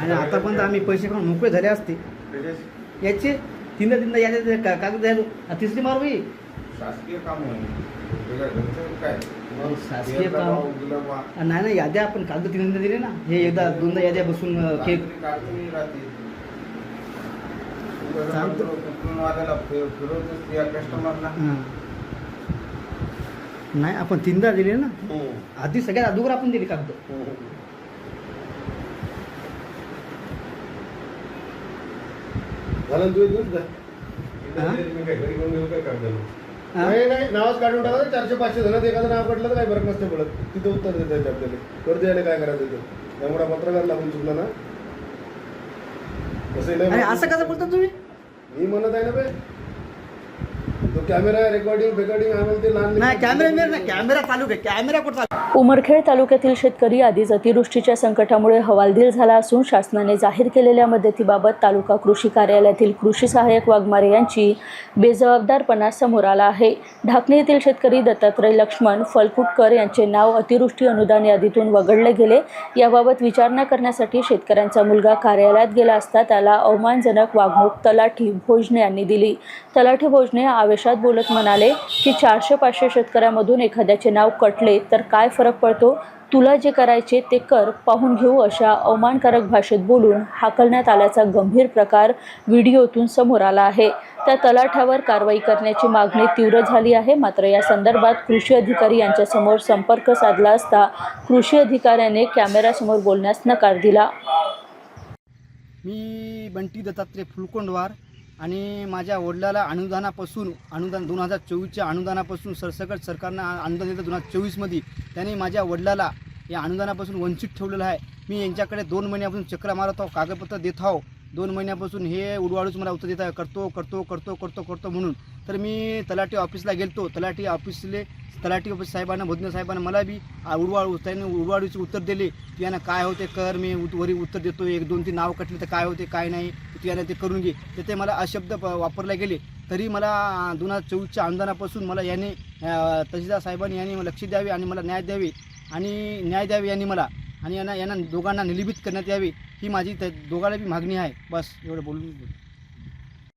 आणि आतापर्यंत आम्ही पैसे खाऊन मोकळे झाले असते. याचे तीनदा तीनदा याचे का- कागद द्यायलो तिसरी मारू ही शासकीय काम काय? मग शासकीय काम. नाही नाही याद्या आपण कागद तीनदा दिले ना. हे एकदा दोनदा याद्या बसून अं, कस्टमरला. हां. नाही आपण तीनदा दिले ना. आधी सगळ्यात अगोदर आपण दिले कागद. झालं दूध हा? मी काय घरी घेऊन गेलो काय काढलं हां? नाही नाही नावच काढून टाका. चारशे पाचशे जण एखादं नाव काढलं तर काही फरक नसते पडत. तिथं उत्तर देता येते आपल्याला. कर द्यायला काय करायचं ते त्यामुळे पत्रकार लागून चुकला ना? आणि नाही असं कसं बोलता तुम्ही? मी म्हणत आहे ना बे तो कॅमेरा रेकॉर्डिंग रेकॉर्डिंग आम्हाला ते लहान नाही कॅमेरा नाही कॅमेरा चालू आहे कॅमेरा कुठं चालू? उमरखेड तालुक्यातील शेतकरी आधीच अतिवृष्टीच्या संकटामुळे हवालदिल झाला असून शासनाने जाहीर केलेल्या मदतीबाबत तालुका कृषी कार्यालयातील कृषी सहाय्यक वाघमारे यांची बेजबाबदारपणा समोर आला आहे. ढाकणे येथील शेतकरी दत्तात्रय लक्ष्मण फलकुटकर यांचे नाव अतिवृष्टी अनुदान यादीतून वगळले गेले. याबाबत विचारणा करण्यासाठी शेतकऱ्यांचा मुलगा कार्यालयात गेला असता त्याला अवमानजनक वागणूक तलाठी भोजने यांनी दिली. तलाठी भोजने आवेशात बोलत म्हणाले की चारशे पाचशे शेतकऱ्यामधून एखाद्याचे नाव कटले तर काय फरक पडतो? तुला जे करायचे ते कर पाहून घेऊ अशा अवमानकारक भाषेत बोलून हाकलण्यात आल्याचा गंभीर प्रकार व्हिडिओतून समोर आला आहे. त्या तलाठ्यावर कारवाई करण्याची मागणी तीव्र झाली आहे. मात्र या संदर्भात कृषी अधिकारी यांच्यासमोर संपर्क साधला असता कृषी अधिकाऱ्याने कॅमेऱ्यासमोर बोलण्यास नकार दिला. मी बंटी दत्तात्रय फुलकोंडवार आणि माझ्या वडिलाला अनुदानापासून अनुदान दोन हजार चोवीसच्या अनुदानापासून सरसकट सरकारनं अनुदान दिलं दोन हजार चोवीसमध्ये. त्याने माझ्या वडिलाला या अनुदानापासून वंचित ठेवलेलं आहे. मी यांच्याकडे दोन महिन्यापासून चक्र मारत आहो कागदपत्र देत आहो. दोन महिन्यापासून हे उडवाडूच मला उत्तर देत आहे. करतो करतो करतो करतो करतो म्हणून. तर मी तलाठी ऑफिसला गेलतो. तलाठी ऑफिसले तलाठी ऑफिस साहेबांना भोजन साहेबांना मला बी आ, उडवाळ त्यांनी उडवाडूचे उत्तर दिले. की यांना काय होते कर मी उत- वरी उत्तर देतो एक दोन तीन नाव कटले तर काय होते काय नाही तू यानं ते करून घे. तर ते मला अशब्द प- वापरले गेले. तरी मला दोन हजार चोवीसच्या अनुदानापासून मला याने तहसीलदार साहेबांनी यांनी लक्ष द्यावे आणि मला न्याय द्यावे. आणि न्याय द्यावे यांनी मला. आणि यांना यांना दोघांना निलंबित करण्यात यावे ही माझी त्या दोघांना बी मागणी आहे. बस एवढं बोलून